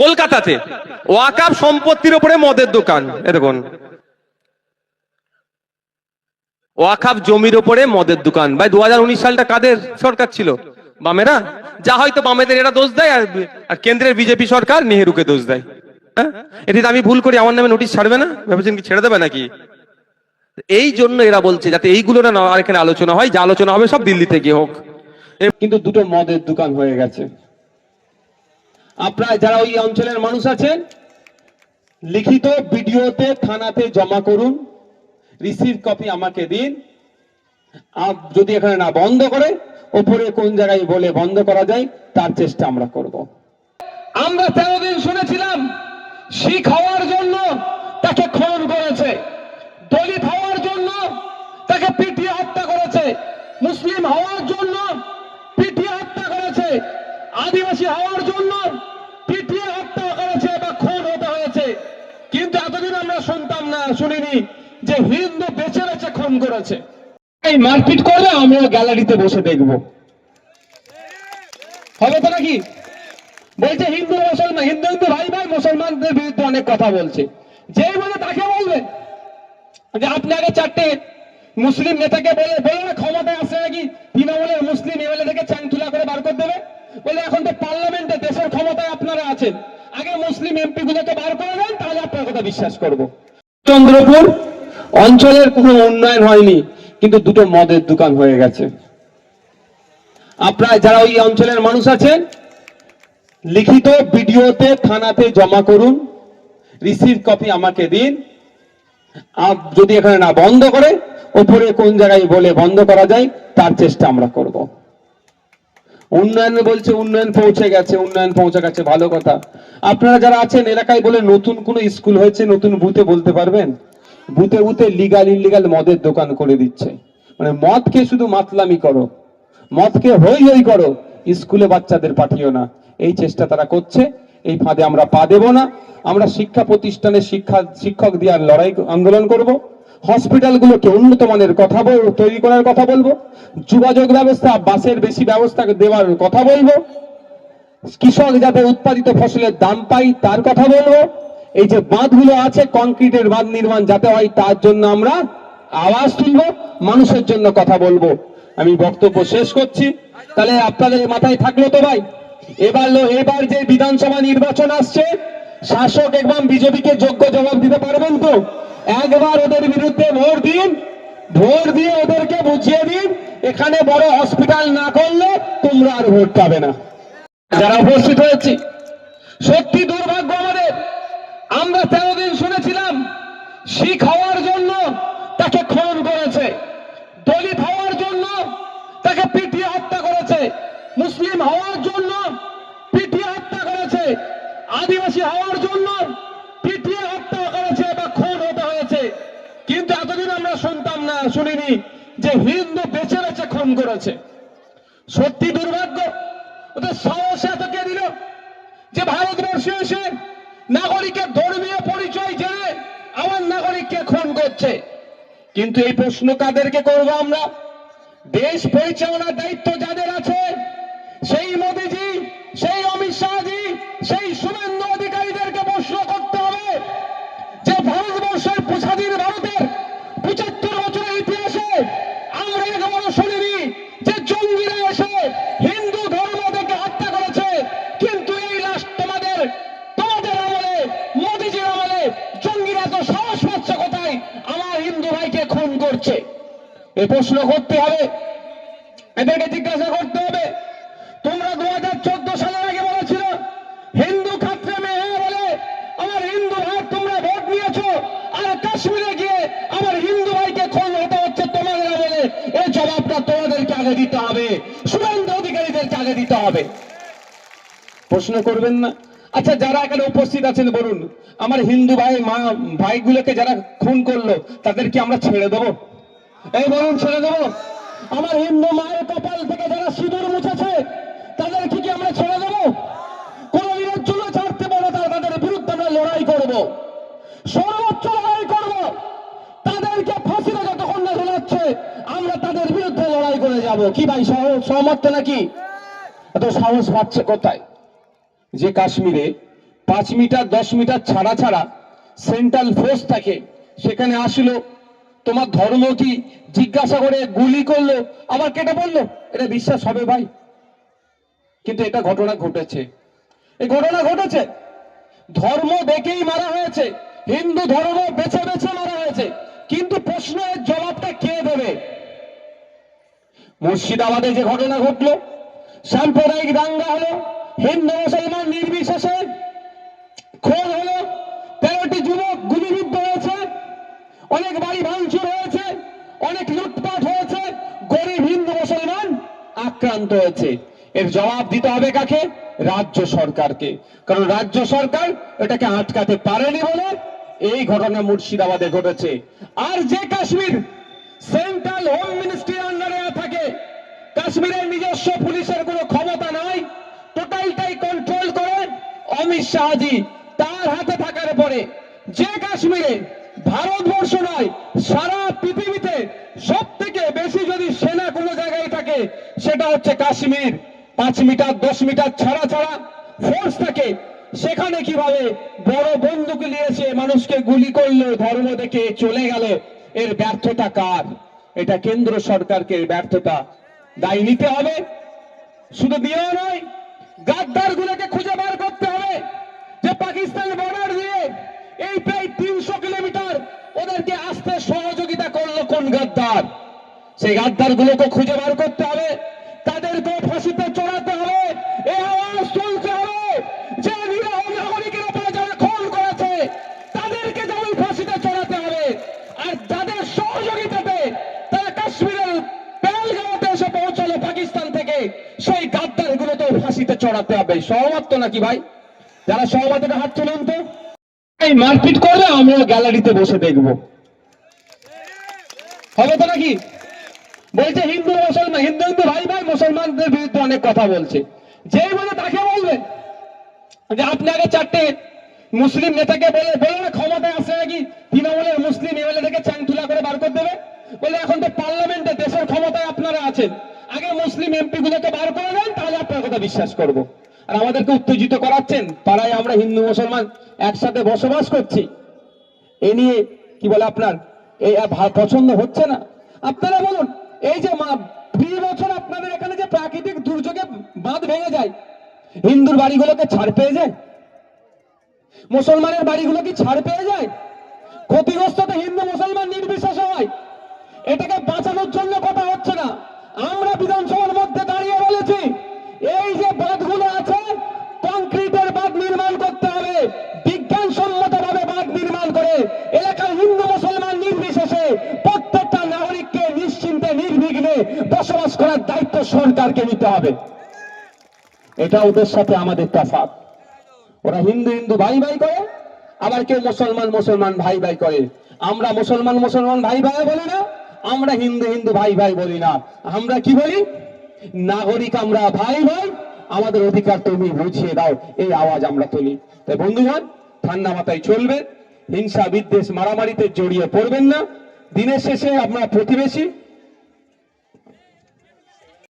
কলকাতাতে। ওয়াকাব সম্পত্তির উপরে মদের দোকান, এ দেখুন। জমির উপরে মদের দোকান। ভাই দু হাজার উনিশ সালটা কাদের সরকার ছিল? বামেরা? যা হয়তো বামেদের এরা দোষ দেয়, আর কেন্দ্রের বিজেপি সরকার নেহেরুকে দোষ দেয়। হ্যাঁ? আমি ভুল করি, আমার নামে নোটিশ ছাড়বে না? ভেবেছেন কি ছেড়ে দেবে নাকি? এই জন্য এরা বলছে, যাতে এইগুলো না আর এখানে আলোচনা হয়, যা আলোচনা হবে সব দিল্লিতে গিয়ে হোক। কিন্তু দুটো মদের দোকান হয়ে গেছে। আপনারা যারা ওই অঞ্চলের মানুষ আছেন, লিখিত ভিডিওতে থানাতে জমা করুন রিসিভ কপি আমাকে দিন। যদি এখানে না বন্ধ করে, ওপরে কোন জায়গায় বলে বন্ধ করা যায়, তার চেষ্টা আমরা করব। আমরা তেরো দিন শুনেছিলাম, শিখ হওয়ার জন্য তাকে খনন করেছে, দলিত হওয়ার জন্য তাকে পিটিয়ে হত্যা করেছে, মুসলিম হওয়ার জন্য পিটিয়ে হত্যা করেছে, আদিবাসী হওয়ার জন্য পিটিয়ে হত্যা করেছে বা খুন হতে হয়েছে কিন্তু এতদিন আমরা শুনতাম না শুনিনি যে হিন্দু বেছে বেছে খুন করেছে। এই মারপিট করলে আমরা গ্যালারিতে বসে দেখব। হবে তো নাকি? বলছে হিন্দু মুসলমান হিন্দু হিন্দু ভাই ভাই মুসলমানদের বিরুদ্ধে অনেক কথা বলছে। যেই বলে তাকে বলবেন যে আপনি আগে চারটে মুসলিম নেতাকে বলে বলে না ক্ষমতায় আসে নাকি? তৃণমূলের মুসলিম এমএলএ থেকে চ্যাংতুলা করে বার করে দেবে? বলে এখন তো পার্লামেন্টে দেশের ক্ষমতায় আপনারা আছেন। আগে মুসলিম এমপি গুলোকে বার করে দেন তাহলে আপনার কথা বিশ্বাস করব। চন্দ্রপুর অঞ্চলের কোনো উন্নয়ন হয়নি, কিন্তু দুটো মদের দোকান হয়ে গেছে। আপনারা যারা ওই অঞ্চলের মানুষ আছেন, লিখিত ভিডিওতে থানাতে জমা করুন রিসিভ কপি আমাকে দিন। যদি এখানে না বন্ধ করে, ওপরে কোন জায়গায় বলে বন্ধ করা যায়, তার চেষ্টা আমরা করব। উন্নয়ন বলছে উন্নয়ন পৌঁছে গেছে, উন্নয়ন পৌঁছে গেছে, ভালো কথা। আপনারা যারা আছেন, এলাকায় বলে নতুন কোন স্কুল হয়েছে, নতুন বুথে বলতে পারবেন? বুথে বুথে লিগাল ইলিগাল মদের দোকান করে দিচ্ছে। মানে মদকে শুধু মাতলামি করো, মদকে হই হই করো, স্কুলে বাচ্চাদের পাঠিও না। এই চেষ্টা তারা করছে, এই ফাঁদে আমরা পা দেব না। আমরা শিক্ষা প্রতিষ্ঠানে শিক্ষা, শিক্ষক দেওয়ার লড়াই আন্দোলন করব। হসপিটালগুলোকে উন্নত মানের কথা তৈরি করার কথা বলব। যোগাযোগ ব্যবস্থা, বাসের বেশি ব্যবস্থা দেওয়ার কথা বলব। কৃষক যাতে উৎপাদিত ফসলের দাম পাই তার কথা বলব। এই যে বাঁধগুলো আছে, কংক্রিটের বাঁধ নির্মাণ যাতে হয়, তার জন্য আমরা আওয়াজ তুলবো, মানুষের জন্য কথা বলব। আমি বক্তব্য শেষ করছি। তাহলে আপনাদের মাথায় থাকল তো ভাই? এবার এবার যে বিধানসভা নির্বাচন আসছে, শাসক এবং বিজেপিকে যোগ্য জবাব দিতে পারবেন তো? একবার ওদের বিরুদ্ধে ভোট দিন, ভোট দিয়ে ওদেরকে বুঝিয়ে দিন, এখানে বড় হসপিটাল না করলে তোমরা আর ভোট পাবে না। যারা উপস্থিত হয়েছি, সত্যি দুর্ভাগ্য আমাদের। আমরা তেরো দিন শুনেছিলাম, শিখ হওয়ার জন্য তাকে খুন করেছে, দলিত হওয়ার জন্য তাকে পিটিয়ে হত্যা করেছে, মুসলিম হওয়ার জন্য পিটিয়ে হত্যা করেছে, আদিবাসী হওয়ার জন্য পিটিয়ে হত্যা করেছে বা খুন হতে হয়েছে কিন্তু এতদিন আমরা শুনতাম না শুনিনি যে হিন্দু বেছে বেছে খুন করেছে। সত্যি দুর্ভাগ্য, ওদের সাহস এত কে দিল? যে ভারতবর্ষে এসে নাগরিকের ধর্মীয় পরিচয় জেনে আমার নাগরিককে খুন করছে। কিন্তু এই প্রশ্ন কাদেরকে করব আমরা? দেশ পরিচালনার দায়িত্ব যাদের আছে, সেই মোদিজি, সেই অমিত শাহজি, সেই শুভেন্দু অধিকারীদেরকে প্রশ্ন করতে হবে যে ভারতবর্ষের স্বাধীন ভারতের পঁচাত্তর বছরের ইতিহাসে আমরা একবারও শুনিনি যে জঙ্গিরা এসে হিন্দু ধর্ম থেকে হত্যা করেছে কিন্তু এই লাস্ট তোমাদের তোমাদের আমলে মোদিজির আমলে জঙ্গিরা তো সাহস পাচ্ছে কোথায় আমার হিন্দু ভাইকে খুন করছে এ প্রশ্ন করতে হবে। এদেরকে জিজ্ঞাসা করতে হবে, তোমরা দু হাজার চোদ্দ সালের আগে বলেছিল, হিন্দু খাত্রে মেয়ে বলে, আমার হিন্দু ভাই তোমরা ভোট নিয়েছো, আর কাশ্মীরে গিয়ে আমার হিন্দু ভাইকে খুন হতে হচ্ছে তোমাদের বলে এই জবাবটা তোমাদেরকে আগে দিতে হবে, শুভেন্দু অধিকারীদেরকে আগে দিতে হবে। প্রশ্ন করবেন না? আচ্ছা যারা এখানে উপস্থিত আছেন, বলুন, আমার হিন্দু ভাই, মা, ভাইগুলোকে যারা খুন করল, তাদেরকে আমরা ছেড়ে দেবো? এই বলুন ছেড়ে দেবো। আমার হিন্দু মায়ের কপাল থেকে যারা সিঁদুর মুছেছে তাদেরকে কি আমরা ছেড়ে দেবো। কোনদিনের জন্য ছাড়তে পারব তারা তাদের বিরুদ্ধে আমরা লড়াই করব। সর্বোচ্চ লড়াই করব। তাদেরকে ফাঁসিতে যতক্ষণ না ঝোলাচ্ছে, আমরা তাদের বিরুদ্ধে লড়াই করে যাব। কি ভাই সহ- সহমত নাকি? এত সাহস পাচ্ছে কোথায়? যে কাশ্মীরে পাঁচ মিটার, দশ মিটার ছাড়া ছাড়া সেন্ট্রাল ফোর্স থাকে, সেখানে আসলো তোমার ধর্ম কি? জিজ্ঞাসা করে গুলি করল, আবার কেটে বলল এটা বিশ্বাস হবে ভাই। কিন্তু এটা ঘটনা ঘটেছে। এই ঘটনা ঘটেছে। ধর্ম দেখেই মারা হয়েছে। হিন্দু ধর্ম বেছে বেছে মারা হয়েছে। কিন্তু প্রশ্নের জবাবটা কে দেবে? মুর্শিদাবাদে যে ঘটনা ঘটলো, সাম্প্রদায়িক দাঙ্গা হলো, হিন্দু মুসলমান নির্বিশেষে খোঁজ হলো তেরোটি যুবক গুলিবিদ্ধ হয়েছে অনেক বাড়ি ভাঙচুর হয়েছে, অনেক লুটপাট হয়েছে, গরিব হিন্দু মুসলমান আক্রান্ত হয়েছে। এর জবাব দিতে হবে কাকে? রাজ্য সরকারকে। কারণ রাজ্য সরকার এটাকে আটকাতে পারেনি বলে এই ঘটনা মুর্শিদাবাদে ঘটেছে। আর যে কাশ্মীর সেন্ট্রাল হোম মিনিস্ট্রি আন্ডারে থাকে, কাশ্মীরের নিজস্ব পুলিশের কোনো ক্ষমতা নাই, টোটালটাই কন্ট্রোল করে অমিত শাহজি তার হাতে থাকার পরে যে কাশ্মীরে ভারতবর্ষ নয়, সারা পৃথিবীতে সব থেকে বেশি যদি সেনা কোনো জায়গায় থাকে, সেটা হচ্ছে কাশ্মীর। পাঁচ মিটার, দশ মিটার ছাড়া ছাড়া ফোর্স থাকে। সেখানে কীভাবে বড় বন্দুক নিয়েছে মানুষকে গুলি করল, ধর্ম দেখে চলে গেল, এর ব্যর্থতা কার? এটা কেন্দ্র সরকারকে ব্যর্থতা দায়ী নিতে হবে। শুধু দিয়েও নয় গাদ্দার গুলোকে খুঁজে বার করতে হবে যে পাকিস্তান বর্ডার দিয়ে এই প্রায় তিনশো কিলোমিটার ওদেরকে আসতে সহযোগিতা করল কোন গাদ্দার সেই গাদ্দার গুলোকে খুঁজে বার করতে হবে। তাদেরকে ফাঁসিতে চড়াতে হবে। এ আওয়াজ তুলতে হবে। যে নিরহ নাগরিকের উপরে যারা খুন করেছে, তাদেরকে যেমন ফাঁসিতে চড়াতে হবে। আর যাদের সহযোগিতাতে তারা কাশ্মীরের পেলগাঁওতে এসে পৌঁছালো পাকিস্তান থেকে, সেই গাদ্দারগুলো ফাঁসিতে চড়াতে হবে। সহমত তো নাকি ভাই? যারা সহমত এটা হাত তুলুন তো। এই মারপিট করলে আমিও গ্যালারিতে বসে দেখব। হবে তো নাকি? বলছে হিন্দু মুসলমান, হিন্দু হিন্দু ভাই ভাই, মুসলমানদের বিরুদ্ধে অনেক কথা বলছে। যেই বলে তাকে বলবেন যে আপনি আগে চারটে মুসলিম নেতাকে বলে বলে না ক্ষমতায় আসে নাকি তৃণমূলের মুসলিম এমএলএ থেকে চ্যাংতুলা করে বার করে দেবে? বলে এখন তো পার্লামেন্টে দেশের ক্ষমতায় আপনারা আছেন। আগে মুসলিম এমপি গুলোকে বার করে দেন, তাহলে আপনার কথা বিশ্বাস করব। আর আমাদেরকে উত্তেজিত করাচ্ছেন, পাড়ায় আমরা হিন্দু মুসলমান একসাথে বসবাস করছি। এ নিয়ে কি বলে আপনার এই পছন্দ হচ্ছে না? আপনারা বলুন এই যে দুই বছর আপনাদের এখানে যে প্রাকৃতিক দুর্যোগে বাঁধ ভেঙে যায়, হিন্দুর বাড়িগুলোকে ছাড় পেয়ে যায়? মুসলমানের বাড়িগুলো কি ছাড় পেয়ে যায়? ক্ষতিগ্রস্ত তো হিন্দু মুসলমান নির্বিশেষ হয়। এটাকে বাঁচানোর জন্য কথা হচ্ছে না। আমরা বিধানসভার মধ্যে দাঁড়িয়ে বলেছি, এই যে বাঁধগুলো আছে কংক্রিটের বাঁধ নির্মাণ করতে হবে বিজ্ঞানসম্মত ভাবে বাঁধ নির্মাণ করে এলাকার হিন্দু মুসলমান নির্বিশেষে প্রত্যেকটা নাগরিককে নিশ্চিন্তে নির্বিঘ্নে বসবাস করার দায়িত্ব সরকারকে নিতে হবে। এটা ওদের সাথে আমাদের তফাৎ। ওরা হিন্দু হিন্দু ভাই ভাই করে, আবার কেউ মুসলমান মুসলমান ভাই ভাই করে। আমরা মুসলমান মুসলমান ভাই ভাই বলি না, আমরা হিন্দু হিন্দু ভাই ভাই বলি না। আমরা কি বলি? নাগরিক আমরা ভাই ভাই, আমাদের অধিকার তুমি বুঝিয়ে দাও, এই আওয়াজ আমরা তুলি। তাই বন্ধুগণ, ঠান্ডা মাথায় চলবে, হিংসা বিদ্বেষ মারামারিতে জড়িয়ে পড়বেন না। দিনের শেষে আপনার প্রতিবেশী